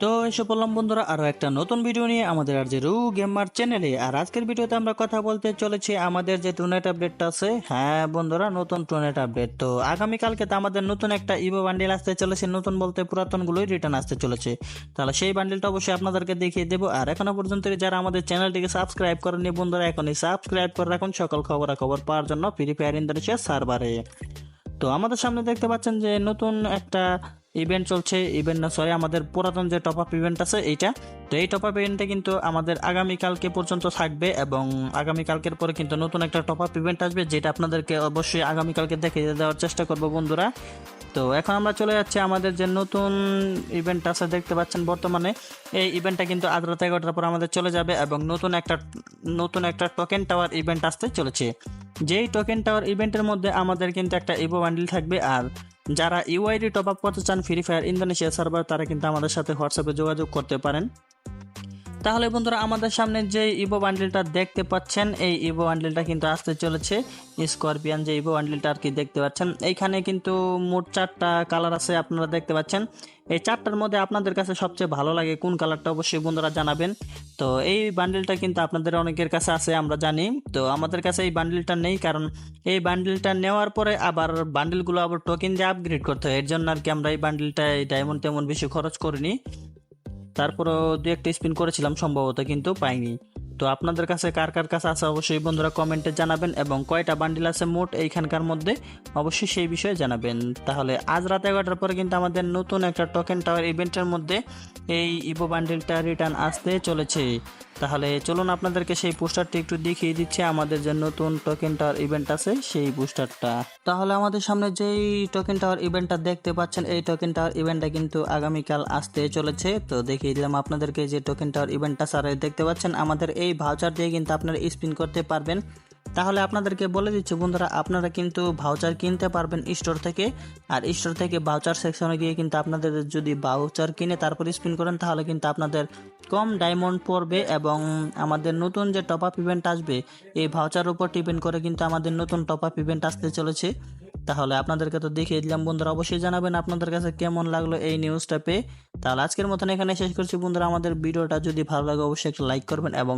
তো এসে বললাম বন্ধুরা, আরও একটা নতুন ভিডিও নিয়ে আমাদের আর যে রু গেমার চ্যানেলে আর আজকের ভিডিওতে আমরা কথা বলতে চলেছি আমাদের যে টুনেট আপডেটটা আছে। হ্যাঁ বন্ধুরা, নতুন টুনেট আপডেট তো আগামীকালকে তো আমাদের নতুন একটা ইভো বান্ডিল আসতে চলেছে, নতুন বলতে পুরাতনগুলোই রিটার্ন আসতে চলেছে। তাহলে সেই বান্ডিলটা অবশ্যই আপনাদেরকে দেখিয়ে দেবো। আর এখনও পর্যন্ত যারা আমাদের চ্যানেলটিকে সাবস্ক্রাইব করেনি বন্ধুরা, এখনই সাবস্ক্রাইব করে রাখুন। সকল খবরাখবর পাওয়ার জন্য ফ্রি ফায়ার ইন্ডাস্ট্রিয়া সার্ভারে তো আমাদের সামনে দেখতে পাচ্ছেন যে নতুন একটা ইভেন্ট চলছে ইভেন্ট না সরি আমাদের পুরাতন যে টপ আপ ইভেন্ট আছে, এইটা। তো এই টপ আপ ইভেন্টটা কিন্তু আমাদের আগামীকালকে পর্যন্ত থাকবে এবং আগামীকালকের পরে কিন্তু নতুন একটা টপ আপ ইভেন্ট আসবে, যেটা আপনাদেরকে অবশ্যই আগামীকালকে দেখে দেওয়ার চেষ্টা করব বন্ধুরা। তো এখন আমরা চলে যাচ্ছি আমাদের যে নতুন ইভেন্ট আছে, দেখতে পাচ্ছেন বর্তমানে। এই ইভেন্টটা কিন্তু আজ রাত এগারোটার পর আমাদের চলে যাবে এবং নতুন একটা নতুন একটা টোকেন টাওয়ার ইভেন্ট আসতে চলেছে। যেই টোকেন টাওয়ার ইভেন্টের মধ্যে আমাদের কিন্তু একটা ইভো বান্ডিল থাকবে আর যারা ইউআইডি টপ আপ করতে চান ফ্রি ফায়ার ইন্দোনেশিয়া সার্ভার তারা কিন্তু আমাদের সাথে হোয়াটসঅ্যাপে যোগাযোগ করতে পারেন। তাহলে বন্ধুরা আমাদের সামনে যে ইভো বান্ডেলটা দেখতে পাচ্ছেন, এই ইভো বান্ডেলটা কিন্তু আসতে চলেছে। স্করপিয়ান যে ইভো বান্ডেলটা আর কি দেখতে পাচ্ছেন, এইখানে কিন্তু মোট চারটা কালার আছে আপনারা দেখতে পাচ্ছেন। এই চারটার মধ্যে আপনাদের কাছে সবচেয়ে ভালো লাগে কোন কালারটা অবশ্যই বন্ধুরা জানাবেন। তো এই বান্ডেলটা কিন্তু আপনাদের অনেকের কাছে আছে, আমরা জানি। তো আমাদের কাছে এই বান্ডেলটা নেই, কারণ এই বান্ডেলটা নেওয়ার পরে আবার বান্ডেলগুলো আবার টোকেন দিয়ে আপগ্রেড করতে হয়। এর জন্য আর কি আমরা এই বান্ডেলটা ডায়মন্ড তেমন বেশি খরচ করিনি। তারপরও দু একটা স্পিন করেছিলাম সম্ভবত, কিন্তু পাইনি। তো আপনাদের কাছে কার কার কাছে আছে অবশ্যই বন্ধুরা কমেন্টে জানাবেন এবং কয়টা বান্ডিল আছে মোট এইখানকার মধ্যে অবশ্যই সেই বিষয়ে জানাবেন। তাহলে আজ রাত এগারোটার পরে কিন্তু আমাদের নতুন একটা টোকেন টাওয়ার ইভেন্টের মধ্যে এই ইভো বান্ডিলটা রিটার্ন আসতে চলেছে। তাহলে চলুন আপনাদেরকে সেই পোস্টারটি একটু দেখিয়ে দিচ্ছি। আমাদের যে নতুন টোকেন টাওয়ার ইভেন্ট আছে, সেই পোস্টারটা। তাহলে আমাদের সামনে যেই টোকেন টাওয়ার ইভেন্টটা দেখতে পাচ্ছেন, এই টোকেন টাওয়ার ইভেন্টটা কিন্তু আগামীকাল আসতে চলেছে। তো দেখিয়ে দিলাম আপনাদেরকে যে টোকেন টাওয়ার ইভেন্টটা স্যার দেখতে পাচ্ছেন। আমাদের এই ভাউচার দিয়ে কিন্তু আপনারা স্পিন করতে পারবেন। তাহলে আপনাদেরকে বলে দিচ্ছি, বন্ধুরা, আপনারা কিন্তু ভাউচার কিনতে পারবেন স্টোর থেকে। আর স্টোর থেকে ভাউচার সেকশনে গিয়ে কিন্তু আপনাদের যদি ভাউচার কিনে তারপর স্পিন করেন, তাহলে কিন্তু আপনাদের কম ডায়মন্ড পড়বে এবং আমাদের নতুন যে টপ আপ ইভেন্ট আসবে, এই ভাউচার উপর ডিপেন্ড করে কিন্তু আমাদের নতুন টপ আপ ইভেন্ট আসতে চলেছে। তাহলে আপনাদেরকে তো দেখিয়ে দিলাম, বন্ধুরা, অবশ্যই জানাবেন আপনাদের কাছে কেমন লাগল এই নিউজটা পেয়ে। তাহলে আজকের মতন এখানে শেষ করছি, বন্ধুরা, আমাদের ভিডিওটা যদি ভালো লাগে, অবশ্যই একটা লাইক করবেন এবং